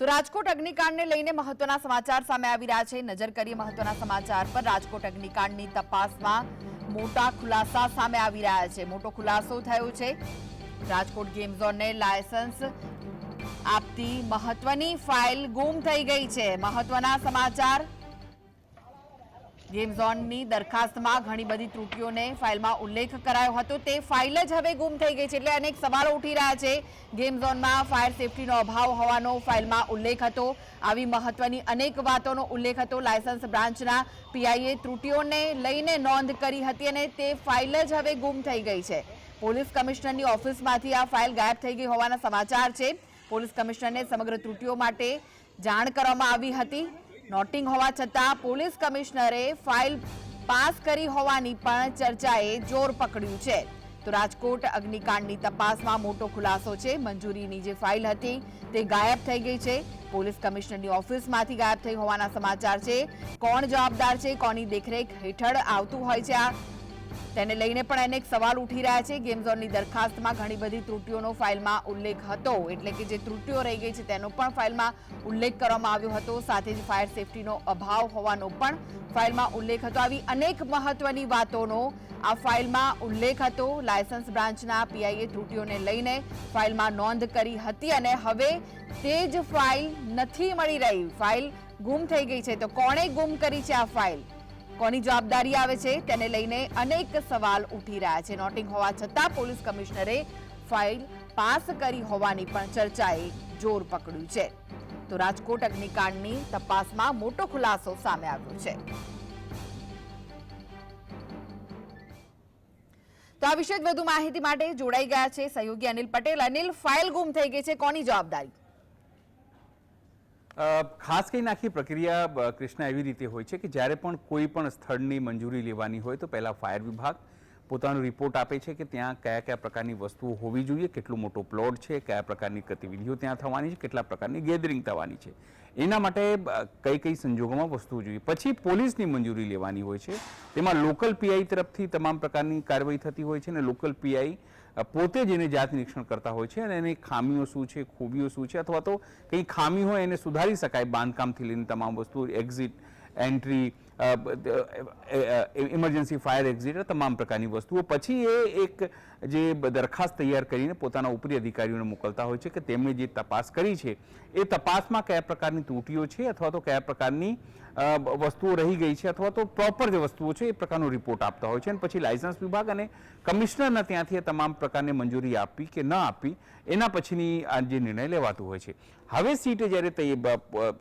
તો રાજકોટ અગ્નિકાંડને લઈને મહત્વના સમાચાર સામે આવી રહ્યા છે. નજર કરીએ મહત્વના સમાચાર પર. રાજકોટ અગ્નિકાંડની તપાસમાં મોટા ખુલાસા સામે આવી રહ્યા છે. મોટો ખુલાસો થયો છે. રાજકોટ ગેમ ઝોનને લાયસન્સ આપતી મહત્વની ફાઇલ ગુમ થઈ ગઈ છે. મહત્વના સમાચાર ગેમ ઝોનની દરખાસ્તમાં ઘણી બધી ત્રુટીઓને ફાઇલમાં ઉલ્લેખ કરાયો હતો. તે ફાઇલ જ હવે ગુમ થઈ ગઈ છે એટલે અનેક સવાલો ઉઠી રહ્યા છે. ગેમ ઝોનમાં ફાયર સેફટીનો અભાવ હોવાનો ફાઇલમાં ઉલ્લેખ હતો. આવી મહત્વની અનેક વાતોનો ઉલ્લેખ હતો. લાયસન્સ બ્રાન્ચના પીઆઈએ ત્રુટીઓને લઈને નોંધ કરી હતી અને તે ફાઇલ જ હવે ગુમ થઈ ગઈ છે. પોલીસ કમિશનરની ઓફિસમાંથી આ ફાઇલ ગાયબ થઈ ગઈ હોવાના સમાચાર છે. પોલીસ કમિશનરને સમગ્ર ત્રુટીઓ માટે જાણ કરવામાં આવી હતી. નોટિંગ હોવા છતાં પોલીસ કમિશનરે ફાઇલ પાસ કરી હોવાની પણ ચર્ચાએ જોર પકડ્યું છે. તો રાજકોટ અગ્નિકાંડની તપાસમાં મોટો ખુલાસો છે. મંજૂરીની જે ફાઇલ હતી તે ગાયબ થઈ ગઈ છે. પોલીસ કમિશનરની ઓફિસમાંથી ગાયબ થઈ હોવાના સમાચાર છે. કોણ જવાબદાર છે? કોની દેખરેખ હેઠળ આવતું હોય છે આ તેને લઈને પણ અનેક સવાલ ઉઠી રહ્યા છે. ગેમ ઝોનની દરખાસ્તમાં ઘણી બધી ત્રુટીઓનો ફાઇલમાં ઉલ્લેખ હતો. એટલે કે જે ત્રુટીઓ રહી ગઈ છે તેનો પણ ફાઇલમાં ઉલ્લેખ કરવામાં આવ્યો હતો. સાથે જ ફાયર સેફટીનો અભાવ હોવાનો પણ ફાઇલમાં ઉલ્લેખ હતો. આવી અનેક મહત્વની વાતોનો આ ફાઇલમાં ઉલ્લેખ હતો. લાયસન્સ બ્રાન્ચના પીઆઈએ ત્રુટીઓને લઈને ફાઇલમાં નોંધ કરી હતી અને હવે તે જ ફાઇલ નથી મળી રહી. ફાઇલ ગુમ થઈ ગઈ છે. તો કોણે ગુમ કરી છે આ ફાઇલ? કોની જવાબદારી આવે છે તેને લઈને અનેક સવાલ ઉઠી રહ્યા છે. નોટિંગ હોવા છતાં પોલીસ કમિશનરે ફાઇલ પાસ કરી હોવાની પણ ચર્ચાએ જોર પકડ્યું છે. તો રાજકોટ અગ્નિકાંડની તપાસમાં મોટો ખુલાસો સામે આવ્યો છે. તો આ વિશે વધુ માહિતી માટે જોડાઈ ગયા છે સહયોગી અનિલ પટેલ. અનિલ, ફાઇલ ગુમ થઈ ગઈ છે. કોની જવાબદારી? ખાસ કરીને આખી પ્રક્રિયા કૃષ્ણા એવી રીતે હોય છે કે જ્યારે પણ કોઈ પણ સ્થળની મંજૂરી લેવાની હોય તો પહેલાં ફાયર વિભાગ પોતાનો રિપોર્ટ આપે છે કે ત્યાં કયા કયા પ્રકારની વસ્તુઓ હોવી જોઈએ, કેટલો મોટો પ્લોટ છે, કયા પ્રકારની ગતિવિધિઓ ત્યાં થવાની છે, કેટલા પ્રકારની ગેધરિંગ થવાની છે. એના માટે કઈ કઈ સંજોગોમાં વસ્તુઓ જોઈએ. પછી પોલીસની મંજૂરી લેવાની હોય છે. તેમાં લોકલ પીઆઈ તરફથી તમામ પ્રકારની કાર્યવાહી થતી હોય છે અને લોકલ પીઆઈ પોતે જ એને જાત નિરીક્ષણ કરતા હોય છે અને એની ખામીઓ શું છે, ખૂબીઓ શું છે, અથવા તો કંઈ ખામી હોય એને સુધારી શકાય બાંધકામથી લઈને તમામ વસ્તુ exit entry emergency fire exit તમામ પ્રકારની વસ્તુઓ. પછી એ એક જે દરખાસ્ત તૈયાર કરીને પોતાના ઉપરી અધિકારીઓને મોકલતા હોય છે કે તેમણે જે તપાસ કરી છે, એ તપાસમાં કયા પ્રકારની ત્રુટીઓ છે અથવા તો કયા પ્રકારની વસ્તુઓ રહી ગઈ છે અથવા તો પ્રોપર જે વસ્તુઓ છે એ પ્રકારનો રિપોર્ટ આપતા હોય છે અને પછી લાયસન્સ વિભાગ અને કમિશનરના ત્યાંથી તમામ પ્રકારની મંજૂરી આપી કે ન આપી, એના પછીની આ જે નિર્ણય લેવાતું હોય છે. હવે સીટે જ્યારે તે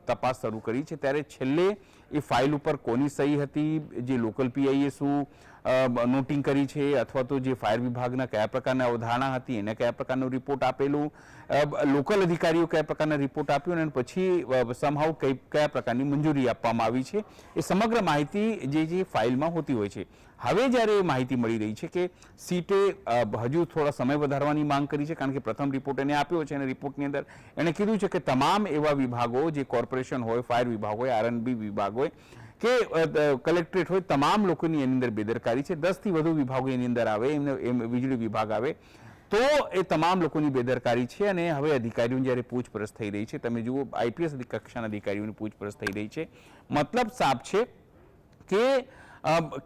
તપાસ શરૂ કરી છે, ત્યારે છેલ્લે એ ફાઇલ ઉપર કોની સહી હતી, જે લોકલ પીઆઈએ શું નોટિંગ કરી છે અથવા તો જે ફાયર વિભાગના કયા પ્રકારના અવધારણા હતી એને કયા પ્રકારનો રિપોર્ટ આપેલું લોકલ અધિકારીઓ કયા પ્રકારના રિપોર્ટ આપ્યો અને પછી સમહાઉ કયા પ્રકારની મંજૂરી આપવામાં આવી છે એ સમગ્ર માહિતી જે જે ફાઇલમાં હોતી હોય છે. હવે જ્યારે એ માહિતી મળી રહી છે કે સીટે હજુ થોડા સમય વધારવાની માંગ કરી છે કારણ કે પ્રથમ રિપોર્ટ એને આપ્યો છે અને રિપોર્ટની અંદર એણે કીધું છે કે તમામ એવા વિભાગો જે કોર્પોરેશન હોય, ફાયર વિભાગ હોય આરએનબી વિભાગ હોય કે કલેક્ટરેટ હોય, તમામ લોકોની એની અંદર બેદરકારી છે. દસથી વધુ વિભાગો એની અંદર આવે, એમને, એમ, વીજળી વિભાગ આવે, તો એ તમામ લોકોની બેદરકારી છે અને હવે અધિકારીઓની જ્યારે પૂછપરછ થઈ રહી છે, તમે જુઓ, આઈપીએસ કક્ષાના અધિકારીઓની પૂછપરછ થઈ રહી છે. મતલબ સાફ છે કે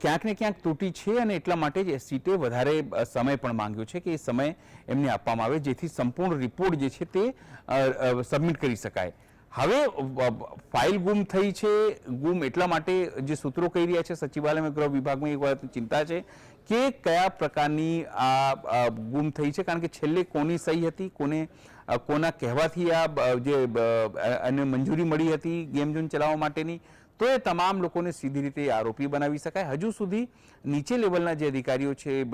ક્યાંક ને ક્યાંક તૂટી છે અને એટલા માટે જ સીટે વધારે સમય પણ માંગ્યો છે કે એ સમય એમને આપવામાં આવે, જેથી સંપૂર્ણ રિપોર્ટ જે છે તે સબમિટ કરી શકાય. હવે ફાઇલ ગુમ થઈ છે. ગુમ એટલા માટે જે સૂત્રો કહી રહ્યા છે, સચિવાલય ગૃહ વિભાગમાં એક વાતની ચિંતા છે કે કયા પ્રકારની આ ગુમ થઈ છે. કારણ કે છેલ્લે કોની સહી હતી, કોને કોના કહેવાથી આ જે એને મંજૂરી મળી હતી ગેમ ઝોન ચલાવવા માટેની, તો એ તમામ લોકોને સીધી રીતે આરોપી બનાવી શકાય. હજુ સુધી નીચે લેવલના જે અધિકારીઓ છે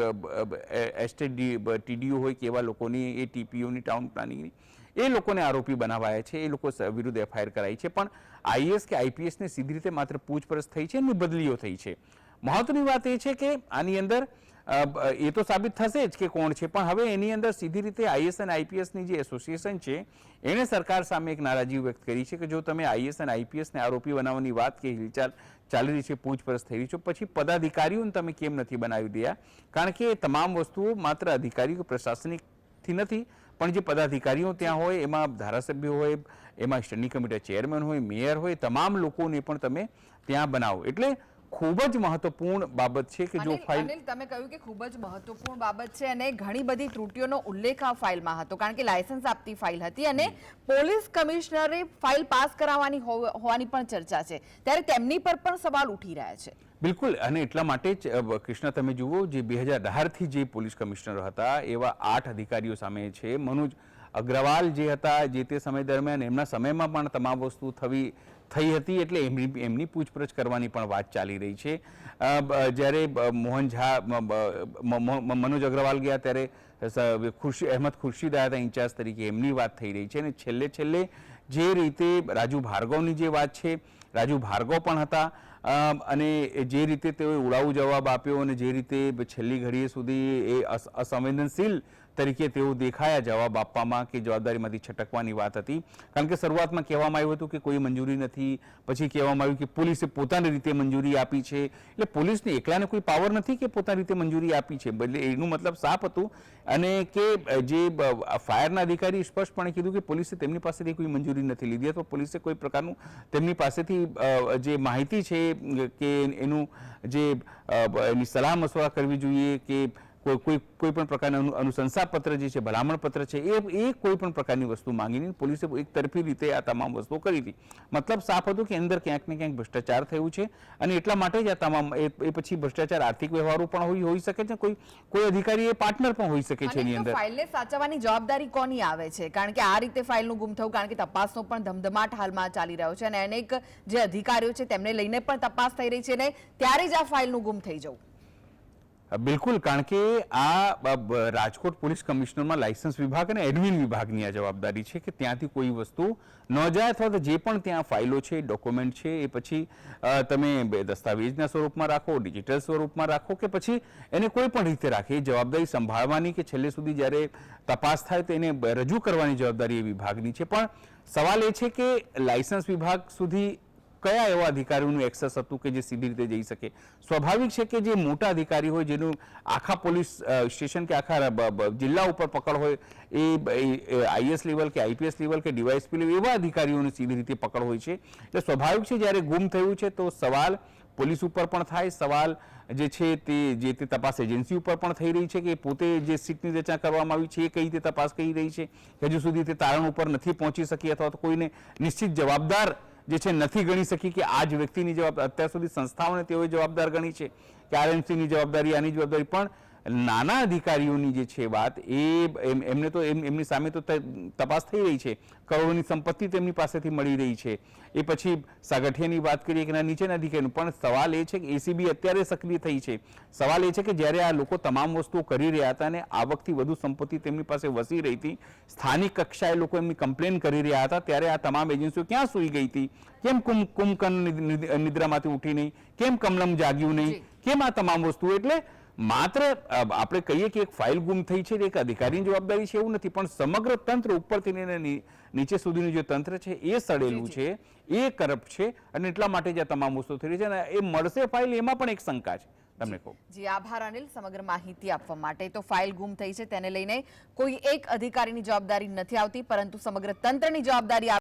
એસ્ટેટ ટીડીઓ હોય કે એવા લોકોની એ ટીપીઓની ટાઉન પ્લાનિંગની એ લોકોને આરોપી બનાવાયા છે, એ લોકો વિરુદ્ધ એફઆઈઆર કરાઈ છે, પણ આઈએસ કે આઈપીએસને સીધી રીતે માત્ર પૂછપરછ થઈ છે અને બદલીઓ થઈ છે. મહત્વની વાત એ છે કે આની અંદર એ તો સાબિત થશે જ કે કોણ છે, પણ હવે એની અંદર સીધી રીતે આઈએસ અને આઈપીએસની જે એસોસિએશન છે, એણે સરકાર સામે એક નારાજી વ્યક્ત કરી છે કે જો તમે આઈએસ અને આઈપીએસને આરોપી બનાવવાની વાત કે હિલચાલ ચાલી રહી છે, પૂછપરછ થઈ રહી છે, પછી પદાધિકારીઓને તમે કેમ નથી બનાવી રહ્યા? કારણ કે એ તમામ વસ્તુઓ માત્ર અધિકારીઓ કે પ્રશાસનિક નથી પણ જે પદાધિકારીઓ ત્યાં હોય એમાં ધારાસભ્યો હોય એમાં સ્ટેન્ડિંગ કમિટી ચેરમેન હોય મેયર હોય તમામ લોકોને પણ તમે ત્યાં બનાવો. એટલે ખૂબ જ મહત્વપૂર્ણ બાબત છે કે જો ફાઇલ તમે કહ્યું કે ખૂબ જ મહત્વપૂર્ણ બાબત છે અને ઘણી બધી ત્રુટીઓનો ઉલ્લેખ આ ફાઇલમાં હતો કારણ કે લાયસન્સ આપતી ફાઇલ હતી અને પોલીસ કમિશનરે ફાઇલ પાસ કરાવવાની હોવાની પણ ચર્ચા છે. ત્યારે તેમની પર પણ સવાલ ઉઠી રહ્યા છે. બિલકુલ, અને એટલા માટે જ કૃષ્ણ તમે જુઓ જે બે હજાર અઢારથી જે પોલીસ કમિશનર હતા, એવા આઠ અધિકારીઓ સામે છે. મનોજ અગ્રવાલ જે હતા, જે તે સમય દરમિયાન એમના સમયમાં પણ તમામ વસ્તુ થવી, થઈ હતી, એટલે એમની એમની પૂછપરછ કરવાની પણ વાત ચાલી રહી છે. જ્યારે મોહન ઝા મનોજ અગ્રવાલ ગયા ત્યારે ખુરશી, અહેમદ ખુરશીદ આવ્યા હતા ઇન્ચાર્જ તરીકે, એમની વાત થઈ રહી છે. અને છેલ્લે છેલ્લે જે રીતે રાજુ ભાર્ગવની જે વાત છે, રાજુ ભાર્ગવ પણ હતા અને જે રીતે તેઓએ ઉડાઉ જવાબ આપ્યો અને જે રીતે છેલ્લી ઘડીએ સુધી એ અસંવેદનશીલ તરીકે તેઓ દેખાયા જવાબ આપવામાં કે જવાબદારીમાંથી છટકવાની વાત હતી. કારણ કે શરૂઆતમાં કહેવામાં આવ્યું હતું કે કોઈ મંજૂરી નથી. પછી કહેવામાં આવ્યું કે પોલીસે પોતાની રીતે મંજૂરી આપી છે. એટલે પોલીસને એકલાને કોઈ પાવર નથી કે પોતાની રીતે મંજૂરી આપી છે. બદલે એનું મતલબ સાફ હતું. અને કે જે ફાયરના અધિકારી સ્પષ્ટપણે કીધું કે પોલીસે તેમની પાસેથી કોઈ મંજૂરી નથી લીધી અથવા પોલીસે કોઈ પ્રકારનું તેમની પાસેથી જે માહિતી છે, કે એનું જે એની સલાહ મશવરા કરવી જોઈએ કે કોઈ કોઈ કોઈ પણ પ્રકારના અનુ- અનુશંસા પત્ર જે છે ભલામણ પત્ર છે એ એ કોઈ પણ પ્રકારની વસ્તુ માંગી નહીં પોલીસે એક તરફી રીતે આ તમામ વસ્તુઓ કરી હતી. મતલબ સાફ હતું કે અંદર ક્યાંક ને ક્યાંક ભ્રષ્ટાચાર થયું છે અને એટલા માટે જ આ તમામ એ પછી ભ્રષ્ટાચાર આર્થિક વ્યવહારો પણ હોઈ હોઈ શકે છે કોઈ કોઈ અધિકારી એ પાર્ટનર પણ હોઈ શકે છે એની અંદર. ફાઇલને સાચવવાની જવાબદારી કોની આવે છે? કારણ કે આ રીતે ફાઇલનું ગુમ થવું કારણ કે તપાસનો પણ ધમધમાટ હાલમાં ચાલી રહ્યો છે અને અનેક જે અધિકારીઓ છે તેમને લઈને પણ તપાસ થઈ રહી છે ને ત્યારે જ આ ફાઇલનું ગુમ થઈ જવું. બિલકુલ, કારણ કે આ રાજકોટ પોલીસ કમિશનરમાં લાયસન્સ વિભાગ અને એડમિન વિભાગની આ જવાબદારી છે કે ત્યાંથી કોઈ વસ્તુ ન જાય અથવા તો જે પણ ત્યાં ફાઇલો છે, ડોક્યુમેન્ટ છે, એ પછી તમે દસ્તાવેજના સ્વરૂપમાં રાખો, ડિજિટલ સ્વરૂપમાં રાખો કે પછી એને કોઈ પણ રીતે રાખે. એ જવાબદારી સંભાળવાની કે છેલ્લે સુધી જ્યારે તપાસ થાય તો એને રજૂ કરવાની જવાબદારી એ વિભાગની છે. પણ સવાલ એ છે કે લાયસન્સ વિભાગ સુધી કયા એવા અધિકારીઓનું એક્સેસ હતું કે જે સીધી રીતે જઈ શકે? સ્વાભાવિક છે કે જે મોટા અધિકારી હોય, જેનું આખા પોલીસ સ્ટેશન કે આખા જિલ્લા ઉપર પકડ હોય, એ આઈએસ લેવલ કે આઈપીએસ લેવલ કે ડીવાયએસપી લેવલ એવા અધિકારીઓની સીધી રીતે પકડ હોય છે. એટલે સ્વાભાવિક છે, જ્યારે ગુમ થયું છે, તો સવાલ પોલીસ ઉપર પણ થાય, સવાલ જે છે તે, જે તે તપાસ એજન્સી ઉપર પણ થઈ રહી છે કે પોતે જે સીટની રચના કરવામાં આવી છે, એ કઈ રીતે તપાસ કરી રહી છે? હજુ સુધી તે તારણ ઉપર નથી પહોંચી શકી અથવા તો કોઈને નિશ્ચિત જવાબદાર જે છે, નથી ગણી શકી કે આ જ વ્યક્તિની જવાબ, અત્યાર સુધી સંસ્થાઓને તેઓએ જવાબદાર ગણી છે. કે આરએમસીની જવાબદારી, આની જવાબદારી પણ નાના અધિકારીઓની જે છે વાત એ એમ- એમને તો એમ- એમની સામે તો તપાસ થઈ રહી છે. કરોડોની સંપત્તિ તેમની પાસેથી મળી રહી છે. એ પછી સાગઠિયાની વાત કરીએ કે નીચેના અધિકારીનું. પણ સવાલ એ છે કે એસીબી અત્યારે સક્રિય થઈ છે. સવાલ એ છે કે જ્યારે આ લોકો તમામ વસ્તુઓ કરી રહ્યા હતા અને આવકથી વધુ સંપત્તિ તેમની પાસે વસી રહી હતી. સ્થાનિક કક્ષાએ લોકો એમની કમ્પ્લેન કરી રહ્યા હતા. ત્યારે આ તમામ એજન્સીઓ ક્યાં સૂઈ ગઈ હતી? કેમ કુમ કુંભકર્ણ નિદ- નિદ- નિદ્રામાંથી ઉઠી નહીં? કેમ કમલમ જાગ્યું નહીં? કેમ આ તમામ વસ્તુ એટલે માત્ર આપણે કહીએ કે એક ફાઇલ ગુમ થઈ છે એક અધિકારીની જવાબદારી છે એવું નથી પણ સમગ્ર તંત્ર ઉપરથી નીચે સુધીનું જે તંત્ર છે એ સડેલું છે એ કરપ્ટ છે અને એટલા માટે જ આ તમામ વસ્તુ થઈ રહી છે અને એ મળશે ફાઇલ એમાં પણ એક શંકા છે. તમને કહું. જી આભાર અનિલ સમગ્ર માહિતી આપવા માટે. તો ફાઇલ ગુમ થઈ છે તેને લઈને કોઈ એક અધિકારીની જવાબદારી નથી આવતી પરંતુ સમગ્ર તંત્રની જવાબદારી